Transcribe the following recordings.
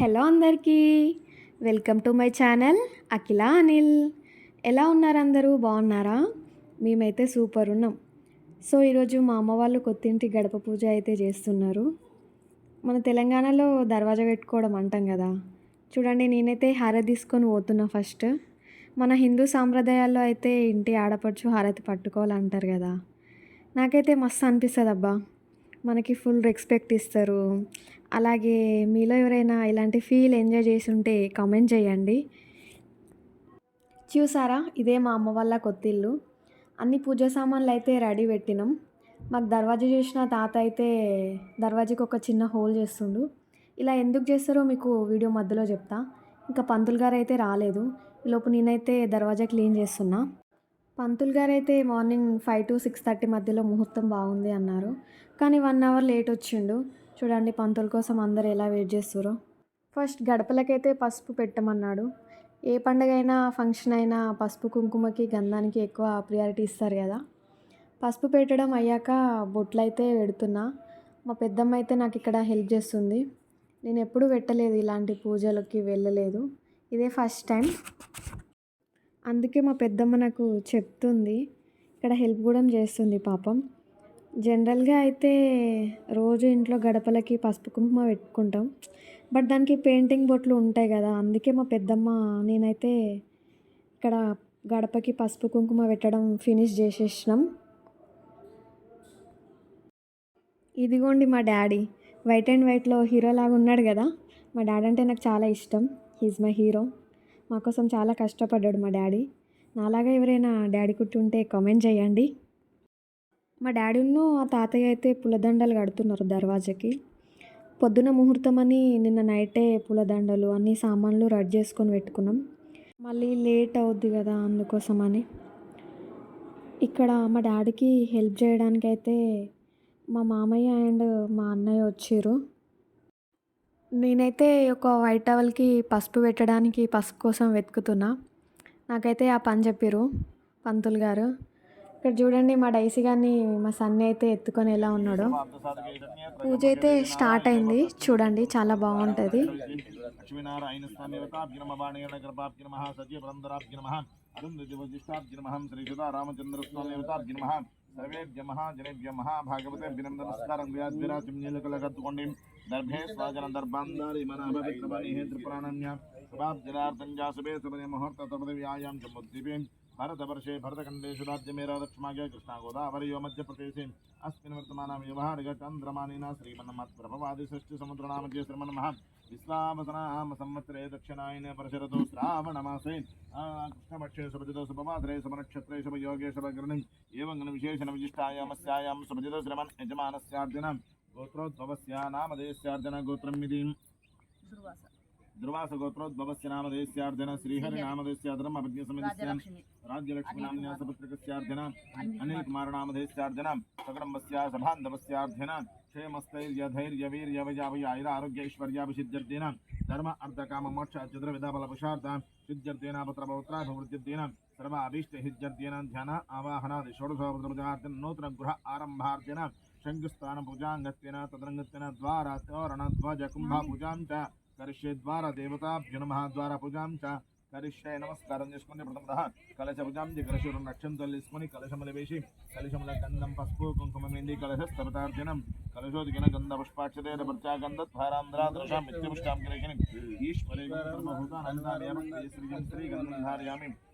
Hello అందరికీ. Welcome to my channel Akhila Anil. ఎలా ఉన్నారు అందరూ? బాగున్నారా? మేమైతే సూపర్ ఉన్నాం. సో ఈరోజు మా అమ్మ వాళ్ళు కొత్తింటి గడప పూజ అయితే చేస్తున్నారు. మన తెలంగాణలో దర్వాజా పెట్టుకోవడం అంటాం కదా. చూడండి నేనైతే హారతి తీసుకొని పోతున్నా ఫస్ట్. మన హిందూ సాంప్రదాయాల్లో అయితే ఇంటి ఆడపడుచు హారతి పట్టుకోవాలంటారు కదా. నాకైతే మస్తు అనిపిస్తుంది అబ్బా మనకి ఫుల్ రెస్పెక్ట్ ఇస్తారు. అలాగే మీలో ఎవరైనా ఇలాంటి ఫీల్ ఎంజాయ్ చేసి ఉంటే కామెంట్ చేయండి. చూసారా? ఇదే మా అమ్మ వాళ్ళ కొత్తిల్లు అన్ని పూజ సామాన్లు అయితే రెడీ పెట్టినాం. మాకు దర్వాజా చేసిన తాత అయితే దర్వాజాకి ఒక చిన్న హోల్ చేస్తుండు. ఇలా ఎందుకు చేస్తారో మీకు వీడియో మధ్యలో చెప్తా. ఇంకా పంతులు గారు అయితే రాలేదు. ఈలోపు నేనైతే దర్వాజా క్లీన్ చేస్తున్నా. పంతులు గారు అయితే morning five to six thirty మధ్యలో ముహూర్తం బాగుంది అన్నారు. కానీ వన్ అవర్ లేట్ వచ్చిండు. చూడండి పంతుల కోసం అందరు ఎలా వెయిట్ చేస్తారో ఫస్ట్ గడపలకైతే పసుపు పెట్టమన్నాడు. ఏ పండుగ అయినా ఫంక్షన్ అయినా పసుపు కుంకుమకి గంధానికి ఎక్కువ ప్రియారిటీ ఇస్తారు కదా. పసుపు పెట్టడం అయ్యాక బొట్లు అయితే పెడుతున్నా. మా పెద్దమ్మ అయితే నాకు ఇక్కడ హెల్ప్ చేస్తుంది. నేను ఎప్పుడూ పెట్టలేదు ఇలాంటి పూజలకి వెళ్ళలేదు. ఇదే ఫస్ట్ టైం అందుకే మా పెద్దమ్మ నాకు చెప్తుంది. ఇక్కడ హెల్ప్ కూడా చేస్తుంది పాపం. జనరల్గా అయితే రోజు ఇంట్లో గడపలకి పసుపు కుంకుమ పెట్టుకుంటాం. బట్ దానికి పెయింటింగ్ బొట్లు ఉంటాయి కదా అందుకే మా పెద్దమ్మ నేనైతే ఇక్కడ గడపకి పసుపు కుంకుమ పెట్టడం ఫినిష్ చేసేసినాం. ఇదిగోండి మా డాడీ వైట్ అండ్ వైట్లో హీరో లాగా ఉన్నాడు కదా. మా డాడీ అంటే నాకు చాలా ఇష్టం. He's my hero. మా కోసం చాలా కష్టపడ్డాడు మా డాడీ. నాలాగా ఎవరైనా డాడీ కుట్టుంటే కామెంట్ చేయండి. మా డాడీను ఆ తాతయ్య అయితే పూలదండలు కడుతున్నారు దర్వాజాకి. పొద్దున ముహూర్తం అని నిన్న నైటే పూలదండలు అన్ని సామాన్లు రెడీ చేసుకొని పెట్టుకున్నాం. మళ్ళీ లేట్ అవుద్ది కదా అందుకోసం అని ఇక్కడ మా డాడీకి హెల్ప్ చేయడానికి అయితే మా మామయ్య అండ్ మా అన్నయ్య వచ్చారు. నేనైతే ఒక వైట్ టవల్కి పసుపు పెట్టడానికి పసుపు కోసం వెతుకుతున్నా. నాకైతే ఆ పని చెప్పారు పంతులు గారు. ఇక్కడ చూడండి మా డైసీ గారిని మా సన్ని అయితే ఎత్తుకొని ఎలా ఉన్నాడో. పూజ అయితే స్టార్ట్ అయింది. చూడండి చాలా బాగుంటుంది. రామచంద్ర సర్వేభ్య జనేభ్య నమస్కారం వ్యాధిరాజం నీలకలగత్తుకోండి దర్భే స్వాజన దర్భాందారి మన పవిత్రమణి హే త్రిపురాణన్య సభాబ్జనార్థం జాసభే ముహూర్త తపద వ్యాయాం भारतवर्षे भरतखण्डेषु राज्यमेरा दक्षिणागे कृष्णा गोदावरयो मध्यप्रदेशे अस्मिन् वर्तमानां व्यवहारिकचन्द्रमानेन श्रीमन्मत्प्रभवादिषष्टिसमुद्रनामज्ये श्रीमन्मः विश्वावसनाम संवत्सरे दक्षिणायने परशरतो श्रावणमासे कृष्णपक्षे सुभजितो शुभमात्रे शुभनक्षत्रे शुभयोगे शुभग्रहणे एवं विशेषणविशिष्टायामस्यायां सुभजितो श्रमन् यजमानस्यार्जन गोत्रोद्भवस्य नामधेयस्यार्जन गोत्रम् इति ध्रुवास गोत्रोद्भवस्य नामधेयस्यार्जन श्रीहरिनामधेयस्यार्जनम् अनिल राज्यलक्ष्मीनाम्न्यासपत्रिकस्यार्जन अनिलकुमारनामधेयस्यार्जन सगडम्बस्या सभान्धवस्यार्जन क्षेमस्थैर्यधैर्यवीर्यवजावयायुरारोग्यैश्वर्याभिषिद्यर्थेन धर्म अर्थकाममोक्ष चतुर्विधबलपुषार्थ अभीष्ट सर्वाभीष्टहिद्यर्थेन ध्यान आवाहनादि नूतन गृह आरम्भार्थेन शङ्कुस्थानपूजाङ्गत्वेन तदरङ्गत्वेन द्वारा तोरणध्वजकुम्भपूजां కరిష్యే ద్వారా దేవతాభ్య నమ ద్వారా పూజాం చ. కరిష్యే నమస్కారం చేసుకుని ప్రథమత కలశ పూజాం చే కలశ నక్షంతలు కలశములు వేసి కలశముల గంధం పసుపు కుంకుమ మెండి కలశ స్తవతార్జనం కలశోదిగిన గంధ పుష్పాక్షతే ప్రత్యాగంధ ద్వారాంధ్రాదృశాం నిత్యపుష్టాం కలిగిన ఈశ్వరే భూతానందార్యామి శ్రీ శ్రీ గంధం ధారయామి.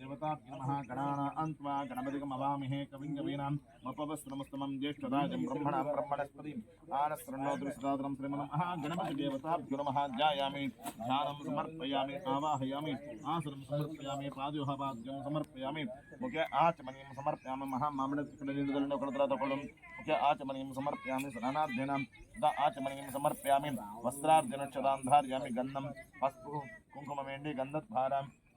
देवताभ्यमः गणाना अन्त्वा गणपतिकमवामिहे कविं कवीनां मपवस्त्रमस्तमं ज्येष्ठदाजं ब्रह्मणा ब्रह्मणस्पतिम् आनस्रणोदृष्टादरं श्रीमनम् अह गणपतिदेवताभ्यो नमः ध्यायामि ध्यानं समर्पयामि, आवाहयामि, आसनं समर्पयामि, पादयोहपाद्यं समर्पयामि मुखे आचमनीं समर्पयामि महामामणकुलनिर्दलनकुलत्रातकुलं मुखे आचमनीं समर्पयामि स्नानाभ्यनां दा आचमनीं समर्पयामि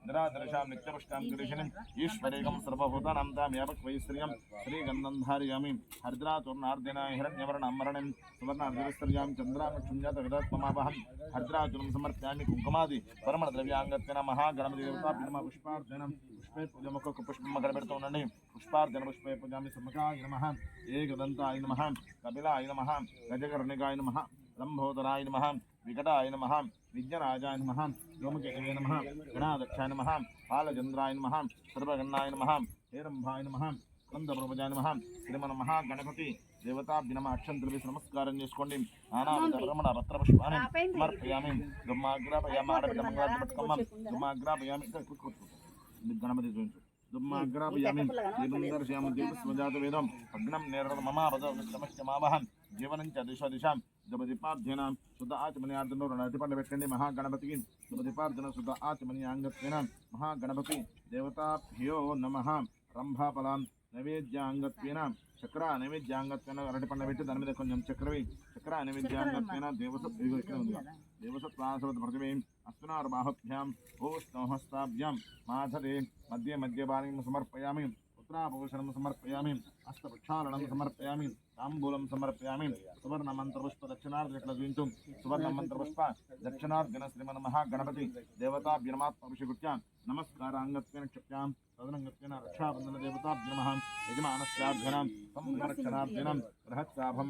ఆచమనీయం సమర్పయామి వస్త్రార్జనక్షదాంధార్యామి గంధం పసుపు నిరాదర్శాం నిత్యపుష్టాం గిరిశినిం ఈశ్వరేకం సర్వభూతానాం తాం యావక్వైశ్వర్యం శ్రీగంధం ధారయామి హరిద్రాతుర్నార్దిన హిరణ్యవర్ణమరణం సువర్ణార్దివిస్తర్యాం చంద్రామక్షుణ్యత విదత్మమాపహం విదత్మమావహం సమర్పయామి కుంకుమాది పరమణ ద్రవ్యాంగత్యన మహాగణపతి దేవతా పినమ పుష్పార్జనం పుష్పే పూజ పూజముఖ పుష్పం అక్కడ పెడుతూ ఉండండి పుష్పార్జన పుష్పే పూజామి సమకాయ నమ ఏకదంతాయ నమ కపిలాయ నమ గజకర్ణికాయ నమ లంబోదరాయ నమ వికటాయ నమ విజ్ఞరాజాయ నమ వ్యోమకేతవే నమ గణాదక్షాయ నమ బాలచంద్రాయ నమ సర్వగణాయ నమ హేరంభాయ నమ స్కందప్రభుజాయ నమ శ్రీమన్ మహాగణపతి దేవతాభ్య నమ అక్షంతులవి నమస్కారం చేసుకోండి. నానావిధ బ్రహ్మణ పత్ర పుష్పాన్ని సమర్పయామి. దుమ్మాగ్రాపయామి. ఆడబిడ్డ మంగళాత్మకమ్మ దుమ్మాగ్రాపయామి గణపతి చూపించు. దుమ్మాగ్రాపయామి. దీపం దర్శయామి దీపస్వజాత వేదం. అగ్నం మమాపద సమస్యమావహం జీవనం చ దిశ దిశాం. జపదీపార్జన శుద్ధ ఆచమని ఆర్జన నటిపండ పెట్టండి మహాగణపతికి జపదీపార్జన శుద్ధ ఆచమని అంగత్వేన మహాగణపతి దేవతాభ్యో నమ రంభాఫలాం నైవేద్యాంగత్వేన చక్ర నైవేద్యాంగత్వేన అరటిపండ పెట్టి దాని మీద కొంచెం చక్రవి చక్ర నైవేద్యాంగత్వేన దేవస ఇదిగో ఇక్కడ ఉంది దేవసత్వాసవత్ ప్రతిమే అస్మినార్ బాహుభ్యాం భూస్తహస్తాభ్యాం మాధరే మధ్య మధ్యపాణిం సమర్పయామి పుత్రాభూషణం సమర్పయామి वस्त्राभूषणं समर्पयामि। हस्तप्रक्षालनं समर्पयामि। ताम्बूलं समर्पयामि। सुवर्णमन्त्रपुष्पदक्षिणार्धकलद्विन्तुं सुवर्णमन्त्रपुष्प दक्षिणार्धनश्रीमनमः गणपति देवताभ्यनमात्माभिषिकृत्यां नमस्काराङ्गत्वेन क्षप्यां तदनङ्गत्वेन रक्षाबन्धनदेवताभ्यमः यजमानस्याभ्यनां। संरक्षणाभ्यनं बृहत्साभं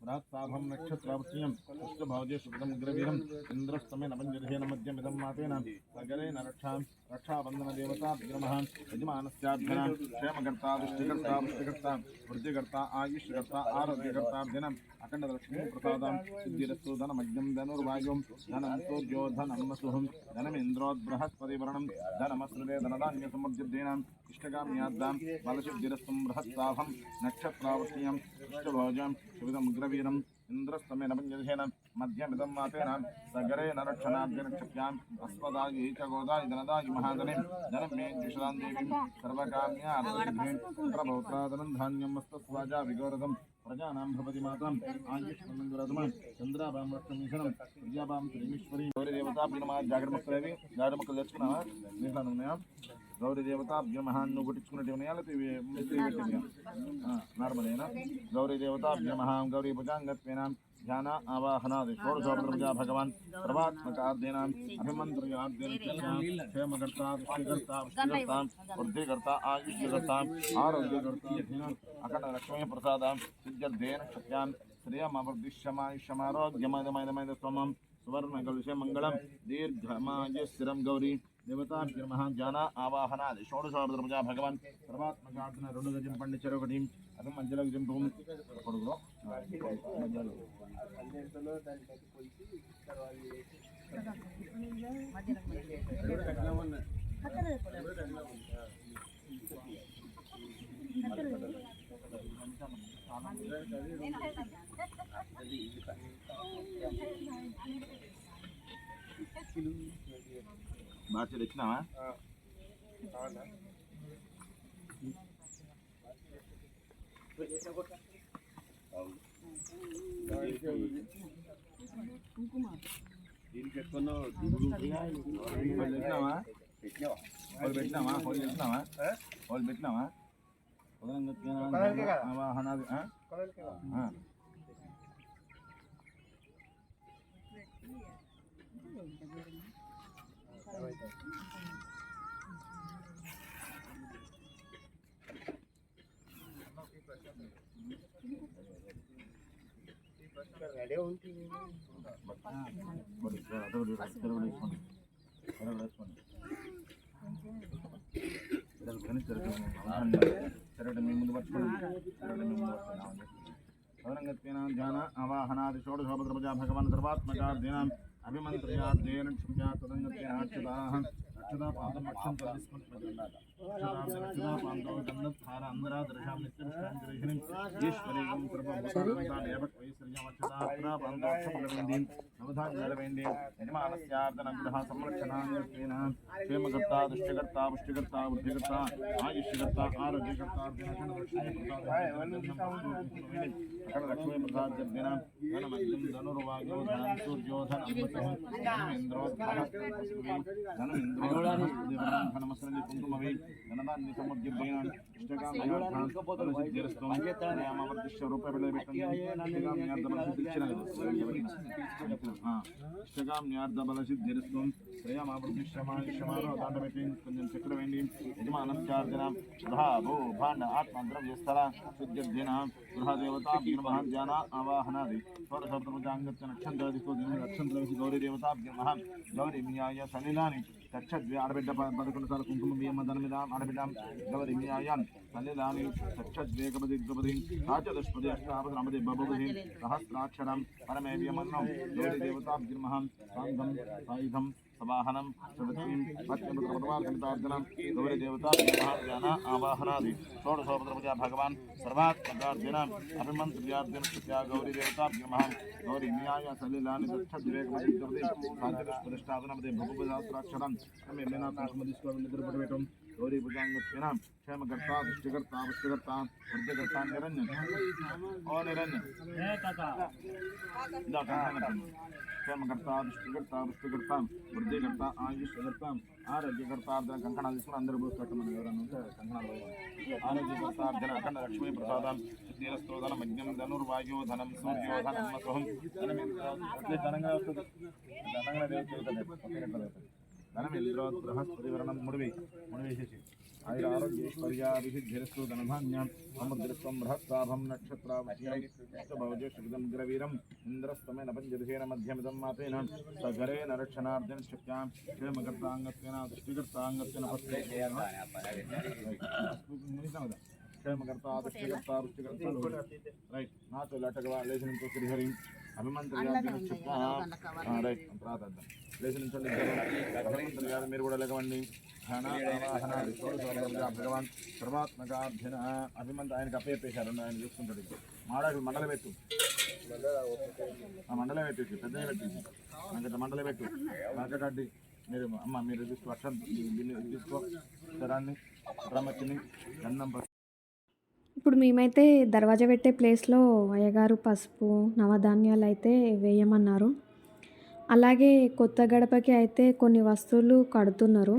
రక్షాబంధన దేవతాభ్య నమ యజమానస్యాభ్యనాం సంరక్షణాభ్యనం బృహత్సాభం ఆ? బృహత్సాభం నక్షత్రావస్యం పుష్పభావజే శుభదం ఉగ్రవీరం ఇంద్రస్తమేన పంజర్హేన మధ్యమిదం మాతేన సగరేణ రక్షాం రక్షాబంధన దేవతాభ్యనమ యజమానస్యాభ్యనాం క్షేమకర్త పుష్టికర్త పుష్టికర్త వృద్ధికర్త ఆయుష్కర్త ఆరోగ్యకర్తాభ్యనం అఖండ లక్ష్మీ ప్రసాదం సిద్ధిరస్తు ధనమజ్ఞం ధనుర్వాయుం ధనం इष्टगाम्याद्दां बलशब्दिरस्तं बृहत्ताभं नक्षत्रावतीयं इष्टभोजां सुविधमुग्रवीरम् इन्द्रस्तमेन पञ्जधेन मध्यमिदं सगरे सगरेण रक्षणाद्यनक्षप्याम् अस्मदायि च गोदायि धनदायि महाधनीं धनं मे द्विषदां देवीं सर्वकाम्यां प्रभौत्रादनं धान्यं प्रजानां भवति गौरीदेवता గౌరీ దేవతాభ్య నమ జాగ్రత్త మొక్కలు జాగ్రత్త మొక్కలు తెచ్చుకున్నావా దీంట్లో ఉన్నాయా గౌరీ దేవతాభ్య మహాన్ నువ్వు గుట్టించుకున్నట్టు ఉన్నాయా లేకపోతే ఇవి మిస్త్రీ పెట్టిందా నార్మలేనా గౌరీ దేవతాభ్య మహాం గౌరీ భుజాంగత్వేనాం ధ్యాన ఆవాహనాది షోడశోపద్రజా భగవాన్ సర్వాత్మకార్దేనాం అభిమంత్రయార్దేన క్షేమకర్త పుష్టికర్త పుష్టికర్త వృద్ధికర్త ఆయుష్యకర్త ఆరోగ్యకర్త అఖండ లక్ష్మీ ప్రసాదం సిద్ధ్యర్థేన శక్యాన్ శ్రియమవర్దిశ్యమాయుష్యమారోగ్యమయమయమైన స్వమం సువర్ణ కలుష మంగళం దీర్ఘమాయ స్థిరం గౌరీ దేవతాభ్య ధ్యాన ఆవాహనాది షోడశోపద్రజా భగవాన్ సర్వాత్మకార్దన రెండు గజం పండించారు ఒకటి అది మధ్యలో గజం పొడుగులో మధ్యలో బాగా తెచ్చినావా వాళ్ళు పెట్టినావా వాళ్ళు పెట్టినావా వాళ్ళు పెట్టినావా వాళ్ళు పెట్టినావా ఆవాహనాది ఆ? ఆ. బడి, అటు ఒకటి, ఇటు ఒకటి, ఇటు ఒకటి వేసుకోండి. ఇటు ఒకటి వేసుకోండి. ఇటు అక్షదా పాదం అక్షం తలస్మృతి పాండవ క్షేమకర్త దుష్టికర్త పుష్టికర్త వృద్ధికర్త ఆయుష్యకర్త ఆరోగ్యకర్త లక్ష్మీ ప్రసాద్ ధనమింద్రో ధనమింద్రో ధనమస్రంజి కుంకుమవి ధనదాన్ని సముద్యమైన ఇష్టకామవర్తిష్ట రూపాయలు ఇష్టకామ్యార్థబల సిద్ధిరస్వం శ్రేయమావర్తిష్టమాయుష్యమానో దాండబెట్టి కొంచెం చక్ర వేయండి యజమానస్యార్జన గృహ భాండ ఆత్మద్రవ్యస్థల శుద్ధ్యర్థిన గృహదేవతా ధ్యాన ఆవాహనాది షోడశబ్దముజాంగత్య నక్షత్రాదితో నక్షత్రవేసి గౌరీ గౌరీ మియాయ సలిలాని చక్షద్వి ఆడబిడ్డ ప- పదకొండు సార్లు కుంకుమ బియ్యమ్మ ధన మీద ఆడబిడ్డ గౌరీ మియాయాన్ సలిలాని చక్షద్వేకపది ద్రపది సాచదుష్పది అష్టాపది నమది బభుపది సహస్రాక్షరం పరమేవ్యమన్నం గౌరీ దేవతా మహా సాంగం సాయుధం సవాహనం సవతీం అత్యంతర్గతం గౌరీ దేవతా మహాజ్ఞాన ఆవాహనాది షోడశోపద్రపజ భగవాన్ సర్వాత్మకార్జున అభిమంత్ర్యార్జున సత్యా గౌరీ దేవతా మహా గౌరీ న్యాయ సలిలాని దక్షద్వేకమది సాంతిష్టాదనమదే భగవశాస్త్రాక్షరం ఆమె మీనాథాశ్రమ తీసుకోవాలి నిద్రపడవేయటం గౌరీ భుజాంగత్వేన క్షేమకర్త దృష్టికర్త పుష్టికర్త వృద్ధికర్త నిరంజన్ క్షేమకర్త దృష్టికర్త పుష్టికర్త వృద్ధికర్త ఆయుష్కర్త ఆరోగ్యకర్త అర్ధన కంకణాలు తీసుకుని అందరూ పోసుకోవటం ఎవరైనా ఉంటే కంకణాలు ఆరోగ్యకర్త అర్ధన అఖండ లక్ష్మీ ప్రసాదం నీరస్తోదన మజ్ఞం ధనుర్వాయో ధనం సూర్యో ధనం మసోహం ధనంగా వస్తుంది. ధనంగా దేవుడు ధనం ఇంద్రో బృహస్పతి వరణం ముడివి ముడివేసేసి. ఆయుర ధనధాన్యం సముద్రస్వం బృహత్సాభం నక్షత్రాభౌజ గ్రవీరం ఇంద్రస్తమేన పంచదశేన మధ్యమిదం మాతేన సగరేణ రక్షణార్జన శక్త్యాం క్షేమకర్తాంగత్వేన దృష్టికర్తాంగత్వేన క్షేమకర్త దృష్టికర్త దృష్టికర్త రైట్. నాతో శ్రీహరి రైట్. ప్రార్థన లేచి నుంచండి అభిమంత్రి గారు మీరు కూడా లేకవండి భగవాన్ అభిమంత్రి ఆయనకి అప్పచెప్పేశారు. ఆయన చూసుకుంటాడు మాడకు మండల పెట్టు మండలం పెట్టేసి పెద్దగా పెట్టేసి నాకు మండలం పెట్టు నాకటి మీరు అమ్మ మీరు తీసుకో అక్షరం దీన్ని తీసుకో. స్థరాన్ని రమ్మచ్చిని గంధం. ఇప్పుడు మేమైతే దర్వాజా పెట్టే ప్లేస్లో అయ్యగారు పసుపు నవధాన్యాలు అయితే వేయమన్నారు. అలాగే కొత్త గడపకి అయితే కొన్ని వస్తువులు కడుతున్నారు.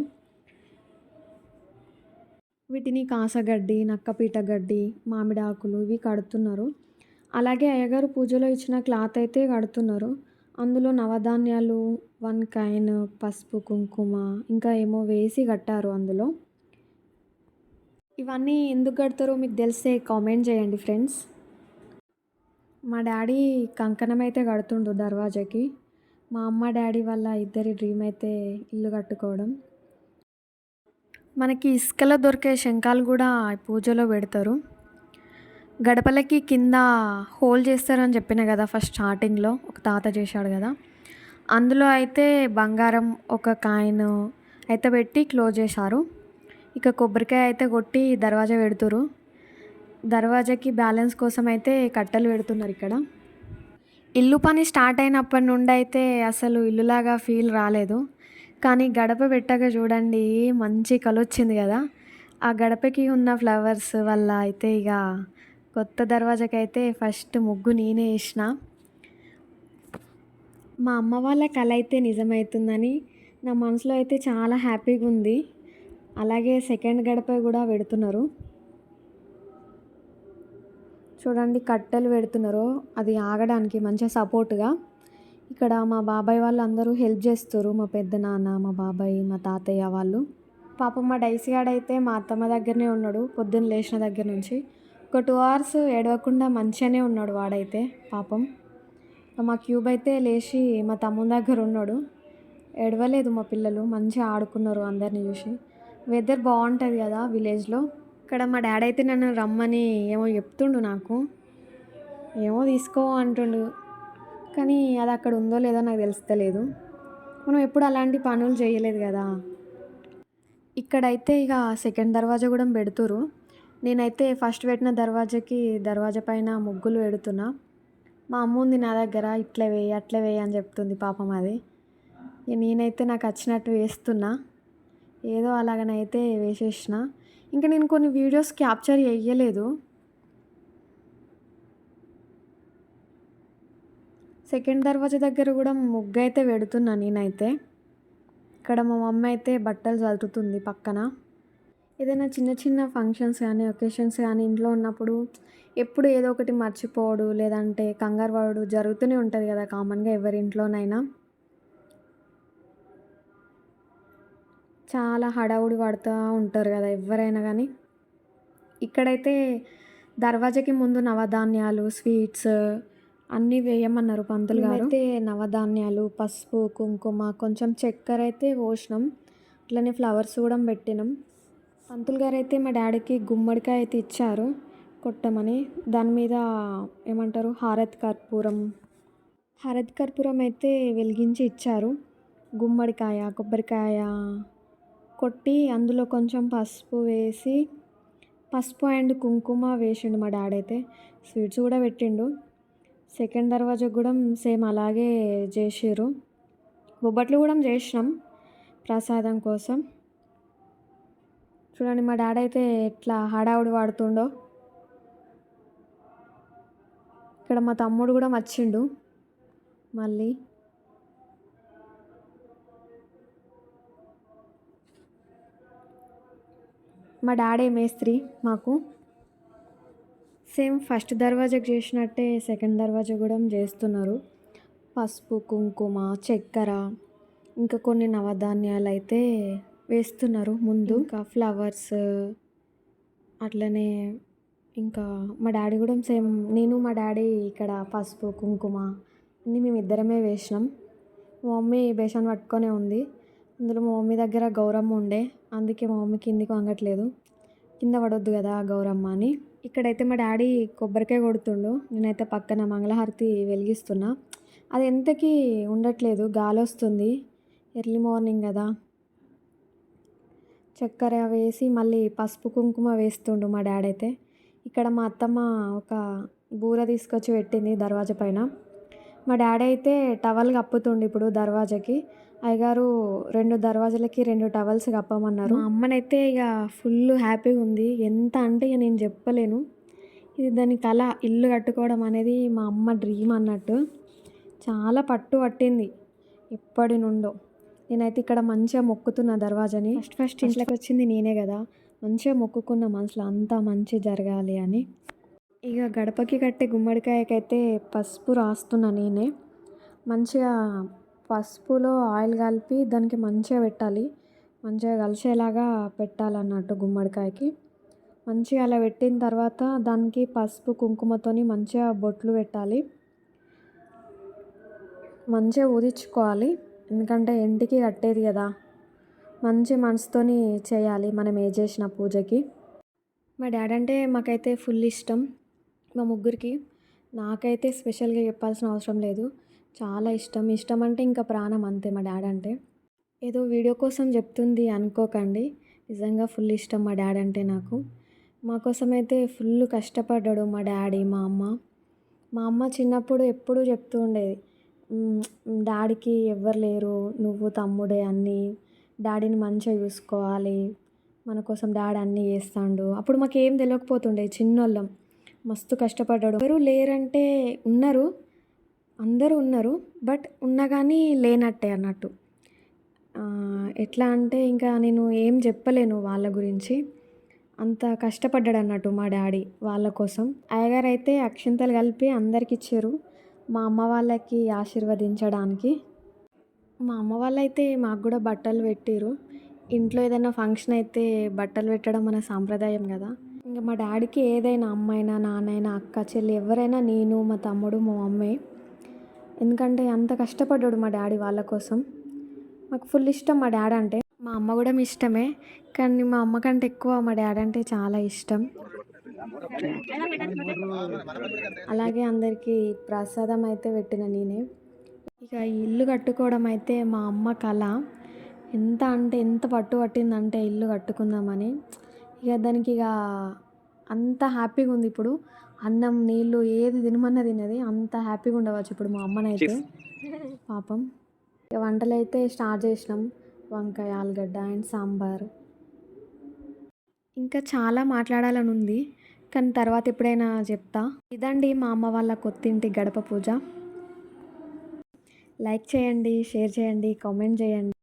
వీటిని కాసగడ్డి నక్కపీట గడ్డి మామిడి ఆకులు ఇవి కడుతున్నారు. అలాగే అయ్యగారు పూజలో ఇచ్చిన క్లాత్ అయితే కడుతున్నారు. అందులో నవధాన్యాలు వన్ కైన్ పసుపు కుంకుమ ఇంకా ఏమో వేసి కట్టారు అందులో. ఇవన్నీ ఎందుకు కడతారో మీకు తెలిస్తే కామెంట్ చేయండి ఫ్రెండ్స్. మా డాడీ కంకణం అయితే కడుతుండు దర్వాజాకి. మా అమ్మ డాడీ వల్ల ఇద్దరి డ్రీమ్ అయితే ఇల్లు కట్టుకోవడం. మనకి ఇసుకలో దొరికే శంఖాలు కూడా పూజలో పెడతారు. గడపలకి కింద హోల్ చేస్తారని చెప్పిన కదా ఫస్ట్ స్టార్టింగ్లో ఒక తాత చేశాడు కదా. అందులో అయితే బంగారం ఒక కాయిన్ అయితే పెట్టి క్లోజ్ చేశారు. ఇక కొబ్బరికాయ అయితే కొట్టి దర్వాజా పెడుతురు దర్వాజాకి బ్యాలెన్స్ కోసం అయితే కట్టెలు పెడుతున్నారు ఇక్కడ. ఇల్లు పని స్టార్ట్ అయినప్పటి నుండి అయితే అసలు ఇల్లులాగా ఫీల్ రాలేదు. కానీ గడప పెట్టాక చూడండి మంచి కలొచ్చింది కదా. ఆ గడపకి ఉన్న ఫ్లవర్స్ వల్ల అయితే ఇక కొత్త దర్వాజాకైతే ఫస్ట్ ముగ్గు నేనే వేసిన. మా అమ్మ వాళ్ళ కళ అయితే నిజమవుతుందని నా మనసులో అయితే చాలా హ్యాపీగా ఉంది. అలాగే సెకండ్ గడప కూడా పెడుతున్నారు. చూడండి కట్టెలు పెడుతున్నారు అది ఆగడానికి మంచిగా సపోర్ట్గా. ఇక్కడ మా బాబాయ్ వాళ్ళు అందరూ హెల్ప్ చేస్తారు మా పెద్ద నాన్న మా బాబాయ్ మా తాతయ్య వాళ్ళు. పాపం మా డైసీ అయితే మా అత్తమ్మ దగ్గరనే ఉన్నాడు పొద్దున్న లేచిన దగ్గర నుంచి. ఒక టూ అవర్స్ ఏడవకుండా మంచిగానే ఉన్నాడు వాడైతే పాపం. మా క్యూబ్ అయితే లేచి మా తమ్ముని దగ్గర ఉన్నాడు. ఏడవలేదు మా పిల్లలు మంచిగా ఆడుకున్నారు అందరిని చూసి. వెదర్ బాగుంటుంది కదా విలేజ్లో ఇక్కడ మా డాడీ అయితే నన్ను రమ్మని ఏమో చెప్తుండు నాకు. ఏమో తీసుకో అంటుండు. కానీ అది అక్కడ ఉందో లేదో నాకు తెలుస్తలేదు. మనం ఎప్పుడు అలాంటి పనులు చేయలేదు కదా. ఇక్కడైతే ఇక సెకండ్ దర్వాజా కూడా పెడుతురు నేనైతే ఫస్ట్ పెట్టిన దర్వాజాకి దర్వాజా పైన ముగ్గులు పెడుతున్నా. మా అమ్మ ఉంది నా దగ్గర ఇట్లా వేయి అట్లా వేయి అని చెప్తుంది పాపం అది. ఇక నేనైతే నాకు వచ్చినట్టు వేస్తున్నా. ఏదో అలాగనైతే వేసేసిన. ఇంకా నేను కొన్ని వీడియోస్ క్యాప్చర్ చేయలేదు సెకండ్ దర్వాజా దగ్గర కూడా ముగ్గు అయితే పెడుతున్నా నేనైతే. ఇక్కడ మా మమ్మీ అయితే బట్టలు చదువుతుంది పక్కన. ఏదైనా చిన్న చిన్న ఫంక్షన్స్ కానీ ఒకేషన్స్ కానీ ఇంట్లో ఉన్నప్పుడు ఎప్పుడు ఏదో ఒకటి మర్చిపోవడు లేదంటే కంగారు పడడు జరుగుతూనే ఉంటుంది కదా కామన్గా ఎవరి ఇంట్లోనైనా. చాలా హడావుడి పడుతూ ఉంటారు కదా ఎవరైనా కానీ. ఇక్కడైతే దర్వాజాకి ముందు నవధాన్యాలు స్వీట్స్ అన్నీ వేయమన్నారు పంతులు గారు. అయితే నవధాన్యాలు పసుపు కుంకుమ కొంచెం చక్కెర అయితే పోసినాం. అట్లనే ఫ్లవర్స్ కూడా పెట్టినాం. పంతులు గారు అయితే మా డాడీకి గుమ్మడికాయ అయితే ఇచ్చారు కొట్టమని. దాని మీద ఏమంటారు? హారత్ కర్పూరం. హారత్ కర్పూరం అయితే వెలిగించి ఇచ్చారు. గుమ్మడికాయ కొబ్బరికాయ కొట్టి అందులో కొంచెం పసుపు వేసి పసుపు అండ్ కుంకుమ వేసిండు మా డాడీ అయితే. స్వీట్స్ కూడా పెట్టిండు. సెకండ్ దర్వాజా కూడా సేమ్ అలాగే చేసిర్రు. బొబ్బట్లు కూడా చేసినాం ప్రసాదం కోసం. చూడండి మా డాడీ అయితే ఎట్లా హడావుడి వాడుతుండో. ఇక్కడ మా తమ్ముడు కూడా వచ్చిండు మళ్ళీ. మా డాడీ మేస్త్రి మాకు సేమ్ ఫస్ట్ దర్వాజాకి చేసినట్టే సెకండ్ దర్వాజా కూడా చేస్తున్నారు. పసుపు కుంకుమ చక్కెర ఇంకా కొన్ని నవధాన్యాలు అయితే వేస్తున్నారు ముందు. ఇంకా ఫ్లవర్స్ అట్లనే ఇంకా మా డాడీ కూడా సేమ్ నేను మా డాడీ ఇక్కడ పసుపు కుంకుమ అన్నీ మేము ఇద్దరమే వేసినాం. మా మమ్మీ బేషన్ పట్టుకొనే ఉంది. అందులో మా మమ్మీ దగ్గర గౌరమ్మ ఉండే. అందుకే మా మమ్మీ కిందికి వంగట్లేదు. కింద పడొద్దు కదా గౌరమ్మ అని. ఇక్కడైతే మా డాడీ కొబ్బరికాయ కొడుతుండు. నేనైతే పక్కన మంగళహారతి వెలిగిస్తున్నా. అది ఎంతకి ఉండట్లేదు. గాలి వస్తుంది ఎర్లీ మార్నింగ్ కదా. చక్కెర వేసి మళ్ళీ పసుపు కుంకుమ వేస్తుండు మా డాడీ అయితే. ఇక్కడ మా అత్తమ్మ ఒక బూర తీసుకొచ్చి పెట్టింది దర్వాజా పైన. మా డాడీ అయితే టవల్ కప్పుతుండు ఇప్పుడు దర్వాజాకి. అయ్యగారు రెండు దర్వాజాలకి రెండు టవల్స్ కప్పమన్నారు. మా అమ్మనైతే ఇక ఫుల్ హ్యాపీగా ఉంది. ఎంత అంటే ఇక నేను చెప్పలేను. ఇది దాని కళ ఇల్లు కట్టుకోవడం అనేది మా అమ్మ డ్రీమ్ అన్నట్టు. చాలా పట్టు పట్టింది ఎప్పటి నుండో. నేనైతే ఇక్కడ మంచిగా మొక్కుతున్న దర్వాజాని. ఫస్ట్ ఫస్ట్ ఇంట్లోకి వచ్చింది నేనే కదా. మంచిగా మొక్కుకున్న మనసులో అంతా మంచి జరగాలి అని. ఇక గడపకి కట్టే గుమ్మడికాయకైతే పసుపు రాస్తున్నా నేనే. మంచిగా పసుపులో ఆయిల్ కలిపి దానికి మంచిగా పెట్టాలి. మంచిగా కలిసేలాగా పెట్టాలన్నట్టు గుమ్మడికాయకి. మంచిగా అలా పెట్టిన తర్వాత దానికి పసుపు కుంకుమతోని మంచిగా బొట్లు పెట్టాలి. మంచిగా ఊదించుకోవాలి. ఎందుకంటే ఇంటికి కట్టేది కదా. మంచి మనసుతోని చేయాలి మనం ఏ చేసిన పూజకి. మా డాడీ అంటే మాకైతే ఫుల్ ఇష్టం. మా ముగ్గురికి. నాకైతే స్పెషల్గా చెప్పాల్సిన అవసరం లేదు. చాలా ఇష్టం. ఇష్టం అంటే ఇంకా ప్రాణం అంతే మా డాడీ అంటే ఏదో వీడియో కోసం చెప్తుంది అనుకోకండి. నిజంగా ఫుల్ ఇష్టం మా డాడీ అంటే నాకు. మా కోసం అయితే ఫుల్ కష్టపడ్డాడు మా డాడీ మా అమ్మ. మా అమ్మ చిన్నప్పుడు ఎప్పుడూ చెప్తూ ఉండేది. డాడీకి ఎవ్వరు లేరు. నువ్వు తమ్ముడే అన్నీ. డాడీని మంచిగా చూసుకోవాలి. మన కోసం డాడీ అన్నీ చేస్తాడు. అప్పుడు మాకేం తెలియకపోతుండే చిన్నోళ్ళం. మస్తు కష్టపడ్డాడు. ఎవరు లేరంటే ఉన్నారు. అందరూ ఉన్నారు బట్ ఉన్నా కానీ లేనట్టే అన్నట్టు. ఎట్లా అంటే ఇంకా నేను ఏం చెప్పలేను వాళ్ళ గురించి. అంత కష్టపడ్డాడు అన్నట్టు మా డాడీ వాళ్ళ కోసం. అయ్యగారు అయితే అక్షింతలు కలిపి అందరికి ఇచ్చారు. మా అమ్మ వాళ్ళకి ఆశీర్వదించడానికి. మా అమ్మ వాళ్ళైతే మాకు కూడా బట్టలు పెట్టారు. ఇంట్లో ఏదైనా ఫంక్షన్ అయితే బట్టలు పెట్టడం మన సాంప్రదాయం కదా. ఇంకా మా డాడీకి ఏదైనా అమ్మైనా నాన్నైనా అక్క చెల్లి ఎవరైనా నేను మా తమ్ముడు మా మమ్మీ ఎందుకంటే అంత కష్టపడ్డాడు మా డాడీ వాళ్ళ కోసం. మాకు ఫుల్ ఇష్టం మా డాడీ అంటే. మా అమ్మ కూడా ఇష్టమే కానీ మా అమ్మ కంటే ఎక్కువ మా డాడీ అంటే చాలా ఇష్టం. అలాగే అందరికీ ప్రసాదం అయితే పెట్టిన నేనే. ఇక ఈ ఇల్లు కట్టుకోవడం అయితే మా అమ్మ కళ ఎంత అంటే ఎంత పట్టు పట్టిందంటే ఇల్లు కట్టుకుందామని. ఇక దానికి ఇక అంత హ్యాపీగా ఉంది ఇప్పుడు. అన్నం నీళ్ళు ఏది తినమన్నా తినది. అంత హ్యాపీగా ఉండవచ్చు ఇప్పుడు మా అమ్మనైతే. పాపం. ఇక వంటలు అయితే స్టార్ట్ చేసినాం. వంకాయ ఆలుగడ్డ అండ్ సాంబార్. ఇంకా చాలా మాట్లాడాలని ఉంది. కానీ తర్వాత ఎప్పుడైనా చెప్తా. ఇదండి మా అమ్మ వాళ్ళ కొత్తింటి గడప పూజ. లైక్ చేయండి షేర్ చేయండి కామెంట్ చేయండి.